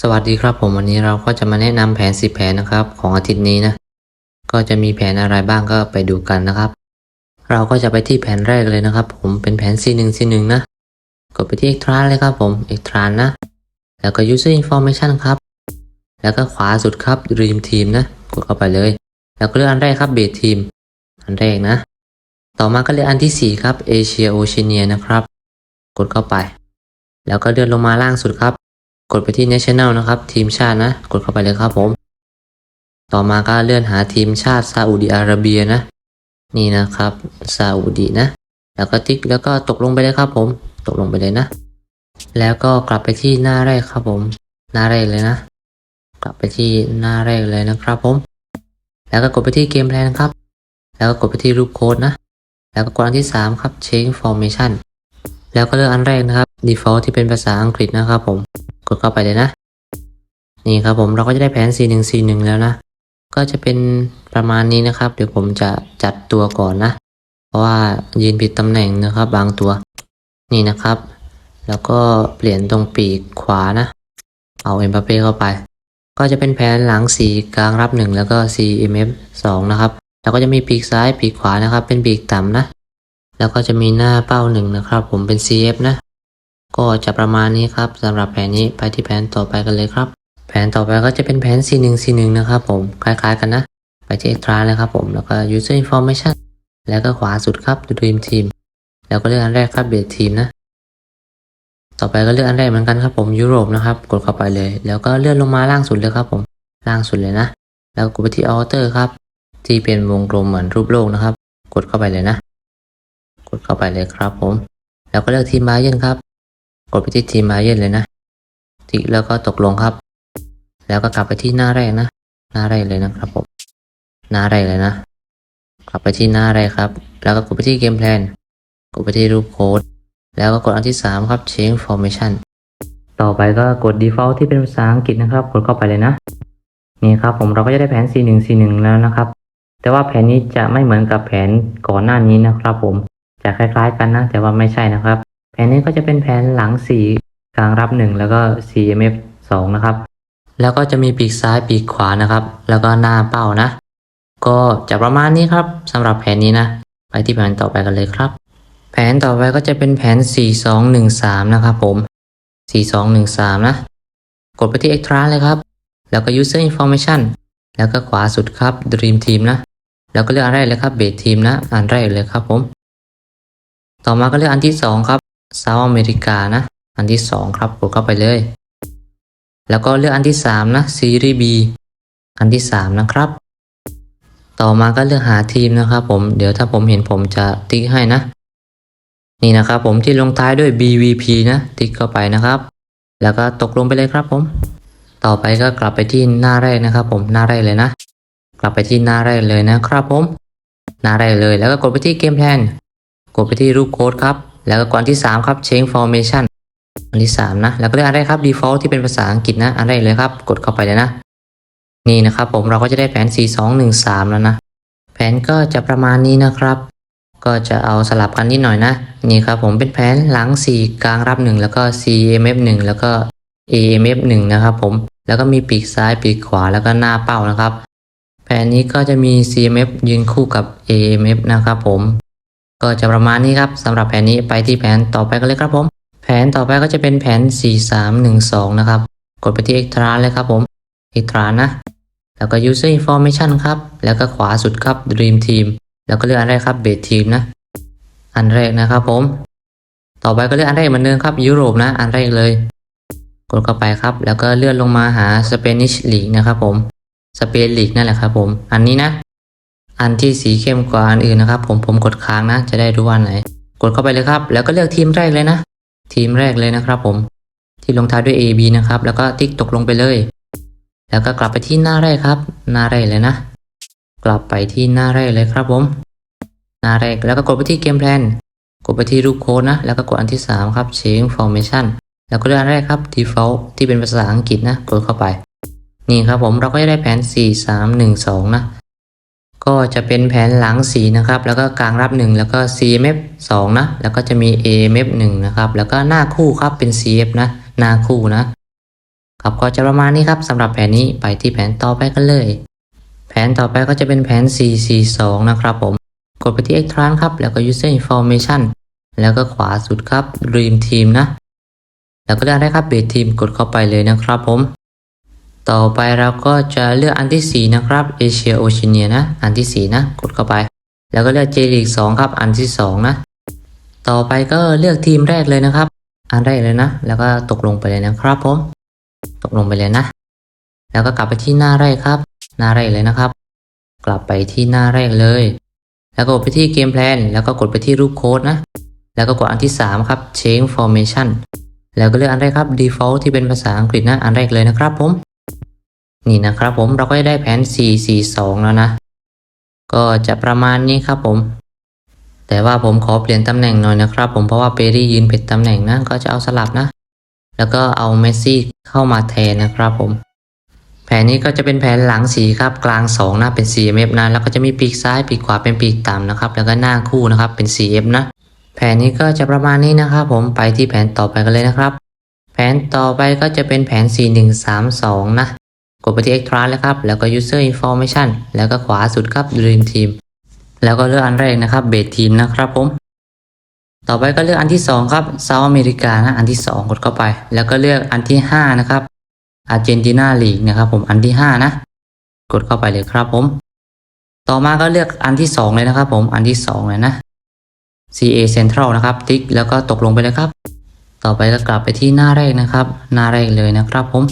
สวัสดีครับผมวันนี้เราก็จะมาแนะนำแผน 10 แผนนะครับ ของอาทิตย์นี้นะ ก็จะมีแผนอะไรบ้างก็ไปดูกันนะครับ เราก็จะไปที่แผนแรกเลยนะครับ ผมเป็นแผน C1 C1 นะกดไปที่ Extra เลยครับผม Extra นะ แล้วก็ User Information ครับ แล้วก็ขวาสุดครับ Dream Team นะ กดเข้าไปเลย แล้วก็เลือกอันแรกครับ Base Team อันแรกนะ ต่อมาก็เลือกอันที่ 4 ครับ Asia Oceania นะครับ กดเข้าไป แล้วก็เลื่อนลงมาล่างสุดครับ กดไปที่ National นะครับ ทีมชาตินะ กดเข้าไปเลยครับผม ต่อมาก็เลื่อนหาทีมชาติซาอุดิอาระเบียนะ นี่นะครับซาอุดีนะ แล้วก็ติ๊กแล้วก็ตกลงไปเลยครับผม ตกลงไปเลยนะ แล้วก็กลับไปที่หน้าแรกครับผม หน้าแรกเลยนะ กลับไปที่หน้าแรกเลยนะครับผม แล้วก็กดไปที่เกมแพลนครับ แล้วก็กดไปที่รูปโค้ดนะ แล้วก็กดอันที่ 3 ครับ change formation แล้วก็เลือกอันแรกนะครับ default ที่เป็นภาษาอังกฤษนะครับผม กดเข้าไปเลยนะ นี่ครับผมเราก็จะได้แผน C1 C1 แล้วนะ ก็จะเป็นประมาณนี้นะครับ เดี๋ยวผมจะจัดตัวก่อนนะ เพราะว่ายืนผิดตำแหน่งนะครับ บางตัว นี่นะครับ แล้วก็เปลี่ยนตรงปีกขวานะ เอาเอ็มบัปเป้เข้าไป ก็จะเป็นแผนหลังสีกลางรับ 1 แล้วก็ CMF 2 นะครับ แล้วก็จะมีปีกซ้ายปีกขวานะครับ เป็นปีกต่ำนะ แล้วก็จะมีหน้าเป้าหนึ่งนะครับ ผมเป็น CF นะ ก็จะประมาณนี้ครับสำหรับแผนนี้ไปที่แผนต่อไปกันเลยครับ แผนต่อไปก็จะเป็นแผน C1 C1 นะครับผมคล้ายๆกันนะ ไปที่ Extra เลยครับผมแล้วก็ User Information แล้วก็ขวาสุดครับ Dream Team แล้วก็เลือกอันแรกครับ Base Team นะ ต่อไปก็เลือกอันแรกเหมือนกันครับผมยุโรปนะครับ กดเข้าไปเลย แล้วก็เลื่อนลงมาล่างสุดเลยครับผมล่างสุดเลยนะ แล้วกดไปที่ Alter ครับ ที่เป็นวงกลมเหมือนรูปโลกนะครับ กดเข้าไปเลยนะ ดเข้าไปเลยครับผม แล้วก็เลือกทีมบาเยนครับ กดไปที่ทีมบาเยนเลยนะติแล้วก็ตกลงครับ แล้วก็กลับไปที่หน้าแรกนะ หน้าแรกเลยนะครับผม หน้าแรกเลยนะ กลับไปที่หน้าแรกครับ แล้วก็กดไปที่เกมแพลน กดไปที่รูปโค้ด แล้วก็กดอันที่ 3 ครับ change formation ต่อไปก็กด default ที่เป็นภาษาอังกฤษนะครับ กดเข้าไปเลยนะ นี่ครับผมเราก็จะได้แผน C1 C1 แล้วนะครับ แต่ว่าแผนนี้จะไม่เหมือนกับแผนก่อนหน้านี้นะครับผม จะคล้ายๆกันนะ แต่ว่าไม่ใช่นะครับ แผนนี้ก็จะเป็นแผนหลัง 4 กลางรับ 1 แล้วก็ CMF 2 นะครับ แล้วก็จะมีปีกซ้ายปีกขวานะครับ แล้วก็หน้าเป้านะ ก็จะประมาณนี้ครับสำหรับแผนนี้นะ ไปที่แผนต่อไปกันเลยครับ แผนต่อไปก็จะเป็นแผน 4213 นะครับผม 4213 นะ กดไปที่ Extra เลยครับ แล้วก็ User Information แล้วก็ขวาสุดครับ Dream Team นะแล้วก็เลือกอันแรกเลยครับ Base Team นะ อันแรกเลยครับผม ต่อมาก็เลือกอันที่2ครับ South America นะ อันที่ 2 ครับกดเข้าไปเลย แล้วก็เลือกอันที่ 3 นะ Series B อันที่ 3 นะครับ ต่อมาก็เลือกหาทีมนะครับผม เดี๋ยวถ้าผมเห็นผมจะติ๊กให้นะ นี่นะครับผมที่ลงท้ายด้วย BVP นะ ติ๊กเข้าไปนะครับ แล้วก็ตกลงไปเลยครับผม ต่อไปก็กลับไปที่หน้าแรกนะครับ ผมหน้าแรกเลยนะ กลับไปที่หน้าแรกเลยนะครับผม หน้าแรกเลยแล้วก็กดไปที่เกมแพลน กดไปที่รูปโค้ดครับ แล้วก็กดอันที่ 3 ครับ change formation อันที่ 3 นะ แล้วก็เลือกอันแรกครับ default ที่เป็นภาษาอังกฤษนะ อันแรกเลยครับ กดเข้าไปเลยนะ นี่นะครับผมเราก็จะได้แผน 4213 แล้วนะ แผนก็จะประมาณนี้นะครับ ก็จะเอาสลับกันนิดหน่อยนะ นี่ครับผมเป็นแผนหลัง 4 กลางรับ 1 แล้วก็ CMF 1 แล้วก็ AMF 1 นะครับผม แล้วก็มีปีกซ้ายปีกขวาแล้วก็หน้าเป้านะครับแผนนี้ก็จะมี CMF ยืนคู่กับ AMF นะครับผม ก็จะประมาณนี้ครับสำหรับแผนนี้ไปที่แผนต่อไปกันเลยครับผม แผนต่อไปก็จะเป็นแผน 4312 นะครับ กดไปที่ Extra เลยครับผม Extra นะ แล้วก็ User Information ครับ แล้วก็ขวาสุดครับ Dream Team แล้วก็เลือกอันแรกครับ Base Team นะ อันแรกนะครับผม ต่อไปก็เลือกอันแรกเหมือนเดิมครับยุโรปนะ อันแรกเลย กดเข้าไปครับ แล้วก็เลื่อนลงมาหา Spanish League นะครับผมสเปนลีกนั่นแหละครับผม อันนี้นะ อันที่สีเข้มกว่าอันอื่นนะครับ ผมผมกดค้างนะ จะได้รู้ว่าอันไหน กดเข้าไปเลยครับ แล้วก็เลือกทีมแรกเลยนะ ทีมแรกเลยนะครับ ผม ที่ลงท้ายด้วย A B นะครับ แล้วก็ติ๊กตกลงไปเลย แล้วก็กลับไปที่หน้าแรกครับ หน้าแรกเลยนะ กลับไปที่หน้าแรกเลยครับผม หน้าแรกแล้วก็กดไปที่เกมแพลนกดไปที่รูปโค้ดนะ แล้วก็กดอันที่ 3 ครับ change formation แล้วก็เลือกอันแรกครับ default ที่เป็นภาษาอังกฤษนะ กดเข้าไป นี่ครับผมเราก็จะได้แผน 4 3 1 2 นะ ก็จะเป็นแผนหลังสีนะครับ แล้วก็กลางรับ 1 แล้วก็ CMF 2 นะ แล้วก็จะมี AMF 1 นะครับ แล้วก็หน้าคู่ครับเป็น CF นะ หน้าคู่นะครับก็จะประมาณนี้ครับสำหรับแผนนี้ไปที่แผนต่อไปกันเลย แผนต่อไปก็จะเป็นแผน 442 นะครับผม กดไปที่ Extract ครับ แล้วก็ User Information แล้วก็ขวาสุดครับ Dream Team นะ แล้วก็ได้ครับ Base Team กดเข้าไปเลยนะครับผม ต่อไปเราก็จะเลือกอันที่ 4 นะครับ Asia Oceania นะ อันที่ 4 นะ กดเข้าไป แล้วก็เลือก J League 2ครับ อันที่ 2 นะ ต่อไปก็เลือกทีมแรกเลยนะครับ อันแรกเลยนะ แล้วก็ตกลงไปเลยนะครับผม ตกลงไปเลยนะ แล้วก็กลับไปที่หน้าแรกครับ หน้าแรกเลยนะครับ กลับไปที่หน้าแรกเลย แล้วก็กดไปที่เกมแพลน แล้วก็กดไปที่รูปโค้ดนะ แล้วก็กดอันที่ 3 ครับ change formation แล้วก็เลือกอันแรกครับ default ที่เป็นภาษาอังกฤษนะ อันแรกเลยนะครับผม นี่นะครับผมเราก็จะได้แผน 442 แล้วนะ ก็จะประมาณนี้ครับผม แต่ว่าผมขอเปลี่ยนตำแหน่งหน่อยนะครับ ผมเพราะว่าเปรี่ยืนผิดตำแหน่งนะก็จะเอาสลับนะ แล้วก็เอาเมสซี่เข้ามาแทนนะครับผม แผนนี้ก็จะเป็นแผนหลังสีครับกลาง 2 นะเป็น CMF นะแล้วก็จะมีปีกซ้ายปีกขวาเป็นปีกต่ำนะครับ แล้วก็หน้าคู่นะครับเป็น CF นะ แผนนี้ก็จะประมาณนี้นะครับผมไปที่แผนต่อไปกันเลยนะครับ แผนต่อไปก็จะเป็นแผน 4132 นะ กดไปที่ Extra เลยครับ แล้วก็ User Information แล้วก็ขวาสุดครับ Dream Team แล้วก็เลือกอันแรกนะครับ Base Team นะครับผม ต่อไปก็เลือกอันที่ 2 ครับ South America นะอันที่ 2 กดเข้าไป แล้วก็เลือกอันที่ 5 นะครับอาร์เจนตินาลีกนะครับผมอันที่ 5 นะ กดเข้าไปเลยครับผม ต่อมาก็เลือกอันที่ 2 เลยนะครับ ผมอันที่ 2 เลยนะ CA Central นะครับติ๊กแล้วก็ตกลงไปเลยครับ ต่อไปก็กลับไปที่หน้าแรกนะครับ หน้าแรกเลยนะครับผม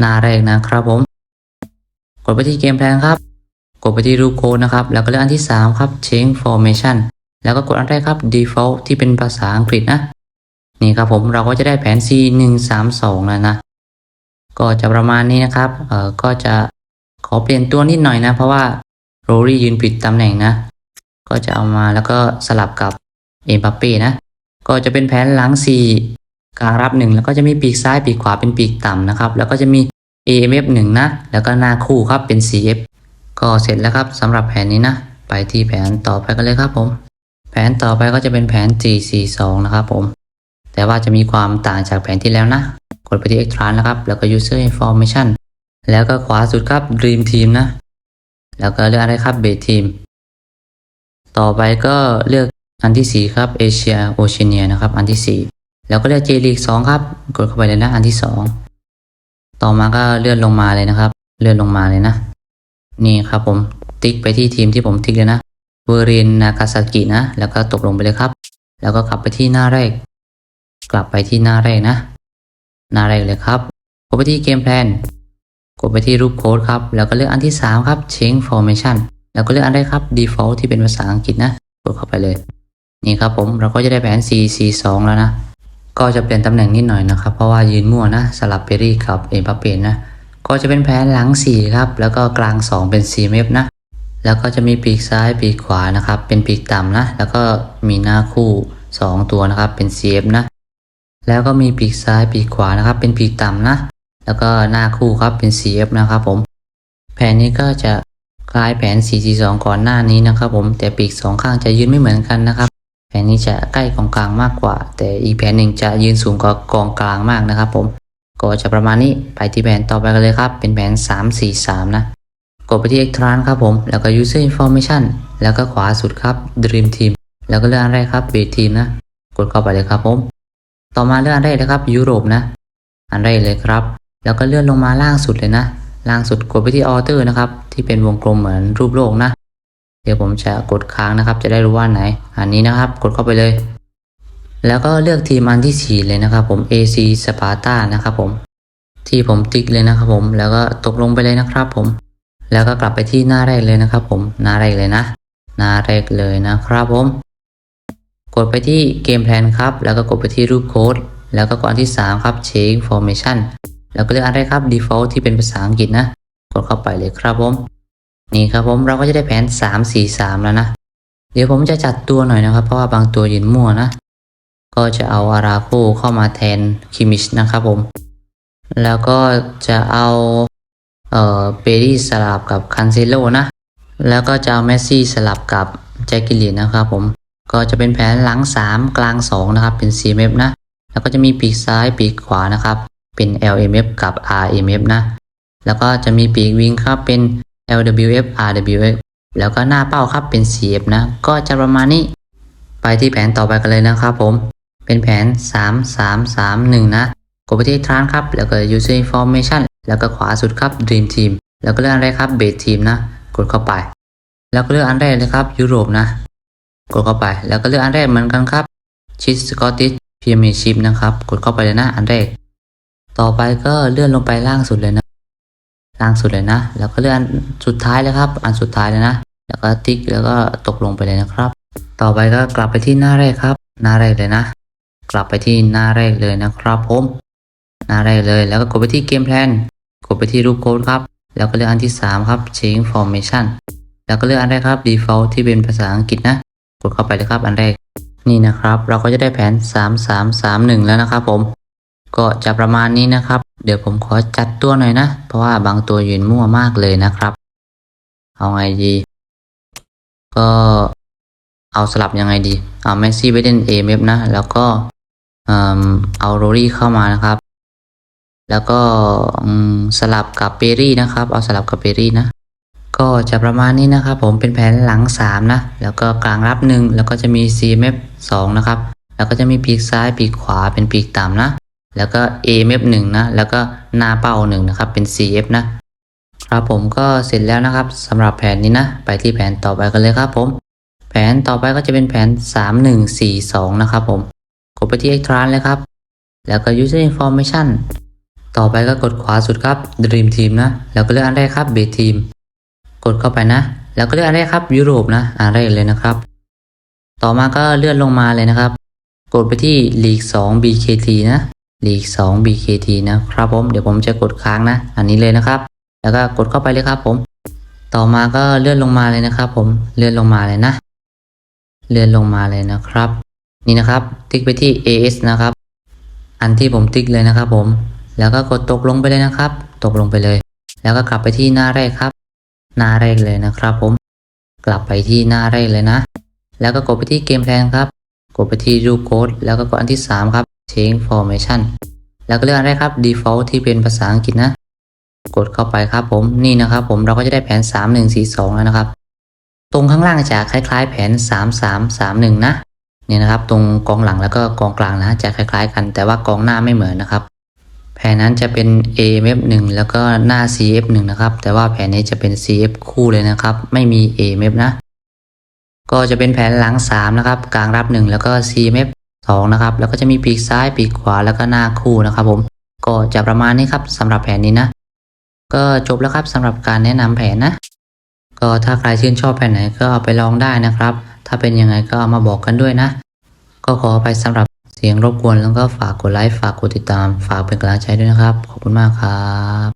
หน้าแรกนะครับผม กดไปที่เกมแพลนครับ กดไปที่รูปโค้ดนะครับ แล้วก็เลือกอันที่ 3 ครับ change formation แล้วก็กดอันแรกครับ default ที่เป็นภาษาอังกฤษนะ นี่ครับผมเราก็จะได้แผน C 1 3 2แล้วนะ ก็จะประมาณนี้นะครับ เอ่อก็จะขอเปลี่ยนตัวนิดหน่อยนะ เพราะว่าโรรี่ยืนผิดตำแหน่งนะ ก็จะเอามาแล้วก็สลับกับเอ็มบัปเป้นะ ก็จะเป็นแผนหลัง4 กลางรับ1แล้วก็จะมีปีกซ้ายปีกขวาเป็นปีกต่ำนะครับ แล้วก็จะมี AMF 1นะ แล้วก็หน้าคู่ครับเป็น CF ก็เสร็จแล้วครับสำหรับแผนนี้นะ ไปที่แผนต่อไปกันเลยครับผม แผนต่อไปก็จะเป็นแผน G42 นะครับผม แต่ว่าจะมีความต่างจากแผนที่แล้วนะ กดไปที่ Extra นะครับ แล้วก็ User Information แล้วก็ขวาสุดครับ Dream Team นะ แล้วก็เลือกอะไรครับ Base Team ต่อไปก็เลือกอันที่ 4 ครับ Asia Oceania นะครับ อันที่ 4 แล้วก็เลือก J League 2ครับ กดเข้าไปเลยนะ อันที่ 2 ต่อมาก็เลื่อนลงมาเลยนะครับ เลื่อนลงมาเลยนะ นี่ครับผมติ๊กไปที่ทีมที่ผมติ๊กเลยนะเวอร์เรนนากาซากินะ แล้วก็ตกลงไปเลยครับ แล้วก็กลับไปที่หน้าแรก กลับไปที่หน้าแรกนะ หน้าแรกเลยครับกดไปที่เกมแพลนกดไปที่รูปโค้ดครับ แล้วก็เลือกอันที่ 3 ครับ change formation แล้วก็เลือกอันแรกครับ default ที่เป็นภาษาอังกฤษนะ กดเข้าไปเลย นี่ครับผม เราก็จะได้แผน C C 2แล้วนะ ก็จะเปลี่ยนตำแหน่งนิดหน่อยนะครับ เพราะว่ายืนมั่วนะสลับเปรี่กับเอ็มบัปเป้นะก็จะเป็นแผนหลัง 4 ครับ แล้วก็กลาง 2 เป็น CMF นะ แล้วก็จะมีปีกซ้ายปีกขวานะครับ เป็นปีกต่ำนะ แล้วก็มีหน้าคู่ 2 ตัวนะครับ เป็น CF นะ แล้วก็มีปีกซ้ายปีกขวานะครับ เป็นปีกต่ำนะ แล้วก็หน้าคู่ครับเป็น CF นะครับผม แผนนี้ก็จะคล้ายแผน 442 ก่อนหน้านี้นะครับผม แต่ปีกสองข้างจะยืนไม่เหมือนกันนะครับ แผนนี้จะใกล้กองกลางมากกว่า แต่อีกแผนหนึ่งจะยืนสูงกว่ากองกลางมากนะครับ ผมก็จะประมาณนี้ไปที่แผนต่อไปกันเลยครับ เป็นแผน 343 นะกดไปที่ Extra ครับผม แล้วก็ User Information แล้วก็ขวาสุดครับ Dream Team แล้วก็เลือกอันแรกครับ b e Team นะ กดเข้าไปเลยครับผม ต่อมาเลือกอันแรกเลยครับยุโรปนะ อันแรกเลยครับ แล้วก็เลื่อนลงมาล่างสุดเลยนะ ล่างสุดกดไปที่ Alter นะครับ ที่เป็นวงกลมเหมือนรูปโลกนะ เดี๋ยวผมจะกดค้างนะครับ จะได้รู้ว่าไหน อันนี้นะครับ กดเข้าไปเลย แล้วก็เลือกทีมอันที่ 4 เลยนะครับ ผม AC Sparta นะครับผม ที่ผมติ๊กเลยนะครับ ผม แล้วก็ตกลงไปเลยนะครับ ผม แล้วก็กลับไปที่หน้าแรกเลยนะครับ ผม หน้าแรกเลยนะ หน้าแรกเลยนะครับผม กดไปที่เกมแพลนครับ แล้วก็กดไปที่รูปโค้ด แล้วก็กดอันที่ 3 ครับ change formation แล้วก็เลือกอันแรกครับ default ที่เป็นภาษาอังกฤษนะ กดเข้าไปเลยครับผม นี่ครับผมเราก็จะได้แผน 3 4 3 แล้วนะ เดี๋ยวผมจะจัดตัวหน่อยนะครับ เพราะว่าบางตัวยืนมั่วนะ ก็จะเอาอาราโคเข้ามาแทนคิมิชนะครับผม แล้วก็จะเอาเอ่อเปรีสลับกับคันเซโลนะ แล้วก็จะเอาเมสซี่สลับกับแจ็คกิลีนนะครับผม ก็จะเป็นแผนหลัง 3 กลาง 2 นะครับ เป็น CMF นะ แล้วก็จะมีปีกซ้ายปีกขวานะครับ เป็น LMF กับ RMF นะ แล้วก็จะมีปีกวิงครับเป็น LWF RWF แล้วก็หน้าเป้าครับเป็น CF นะ ก็จะประมาณนี้ ไปที่แผนต่อไปกันเลยนะครับผม เป็นแผน 3 3 3 1 นะกดไปที่ Trans ครับ แล้วก็ User Information แล้วก็ขวาสุดครับ Dream Team แล้วก็เลือกอันแรกครับ Base Team นะ กดเข้าไป แล้วก็เลือกอันแรกเลยครับยุโรปนะ กดเข้าไป แล้วก็เลือกอันแรกเหมือนกันครับ ชิสสกอติชพรีเมีชิพนะครับ กดเข้าไปเลยนะอันแรก ต่อไปก็เลื่อนลงไปล่างสุดเลยนะ ล่างสุดเลยนะ แล้วก็เลื่อนสุดท้ายเลยครับ อันสุดท้ายเลยนะ แล้วก็ติ๊กแล้วก็ตกลงไปเลยนะครับ ต่อไปก็กลับไปที่หน้าแรกครับ หน้าแรกเลยนะ กลับไปที่หน้าแรกเลยนะครับผมหน้าแรกเลยแล้วก็กดไปที่เกมแพลนกดไปที่รูปโค้ดครับ แล้วก็เลือกอันที่สามครับ change formation แล้วก็เลือกอันแรกครับ default ที่เป็นภาษาอังกฤษนะ กดเข้าไปเลยครับอันแรก นี่นะครับ เราก็จะได้แผน 3 3 3 1 แล้วนะครับผม ก็จะประมาณนี้นะครับ เดี๋ยวผมขอจัดตัวหน่อยนะ เพราะว่าบางตัวยืนมั่วมากเลยนะครับ เอาไงดี ก็เอาสลับยังไงดี เอาแมสซี่ไปเล่น AMF นะ แล้วก็เอาโรลี่เข้ามานะครับ แล้วก็สลับกับเปรี่นะครับ เอาสลับกับเปรี่นะ ก็จะประมาณนี้นะครับ ผมเป็นแผนหลัง 3 นะ แล้วก็กลางรับ 1 แล้วก็จะมี CMF 2นะครับ แล้วก็จะมีปีกซ้ายปีกขวาเป็นปีกต่ำนะ แล้วก็ AMF 1นะ แล้วก็หน้าเป้า1นะครับ เป็น CF นะครับผมก็เสร็จแล้วนะครับสำหรับแผนนี้นะ ไปที่แผนต่อไปกันเลยครับผม แผนต่อไปก็จะเป็นแผน 3142 นะครับผม กดไปที่ Extran เลยครับ แล้วก็ User Information ต่อไปก็กดขวาสุดครับ Dream Team นะ แล้วก็เลือกอันแรกครับ b Team กดเข้าไปนะ แล้วก็เลือกอันแรกครับยุโรปนะ อันแรกเลยนะครับ ต่อมาก็เลื่อนลงมาเลยนะครับ กดไปที่ League 2 BKT นะ League 2 BKT นะครับผมเดี๋ยวผมจะกดค้างนะ อันนี้เลยนะครับ แล้วก็กดเข้าไปเลยครับผม ต่อมาก็เลื่อนลงมาเลยนะครับ ผมเลื่อนลงมาเลยนะ เลื่อนลงมาเลยนะครับ นี่นะครับติ๊กไปที่ AS นะครับ อันที่ผมติ๊กเลยนะครับ ผม แล้วก็กดตกลงไปเลยนะครับ ตกลงไปเลย แล้วก็กลับไปที่หน้าแรกครับ หน้าแรกเลยนะครับ ผม กลับไปที่หน้าแรกเลยนะ แล้วก็กดไปที่เกมแพลนครับ กดไปที่รูปโค้ดแล้วก็กดอันที่ 3 ครับ change formation แล้วก็เลือกอันแรกครับ default ที่เป็นภาษาอังกฤษนะ กดเข้าไปครับผมนี่นะครับผมเราก็จะได้แผน 3142 แล้วนะครับ ตรงข้างล่างจะคล้ายๆ แผน 3331 นะเนี่ยนะครับ ตรงกองหลังแล้วก็กองกลางนะจะคล้าย ๆ กัน แต่ว่ากองหน้าไม่เหมือนนะครับ แผนนั้นจะเป็น AMF 1 แล้วก็หน้า CF 1 นะครับ แต่ว่าแผนนี้จะเป็น CF คู่เลยนะครับ ไม่มี AMF นะ ก็จะเป็นแผนหลัง 3 นะครับ กลางรับ 1 แล้วก็ CMF 2นะครับแล้วก็จะมีปีกซ้ายปีกขวาแล้วก็หน้าคู่นะครับผมก็จะประมาณนี้ครับสำหรับแผนนี้นะ ก็จบแล้วครับสำหรับการแนะนำแผนนะ ก็ถ้าใครชื่นชอบแผนไหนก็เอาไปลองได้นะครับ ถ้าเป็นยังไงก็เอามาบอกกันด้วยนะ ก็ขอไปสำหรับเสียงรบกวนแล้วก็ฝากกดไลค์ฝากกดติดตาม ฝากเป็นกำลังใจด้วยนะครับ ขอบคุณมากครับ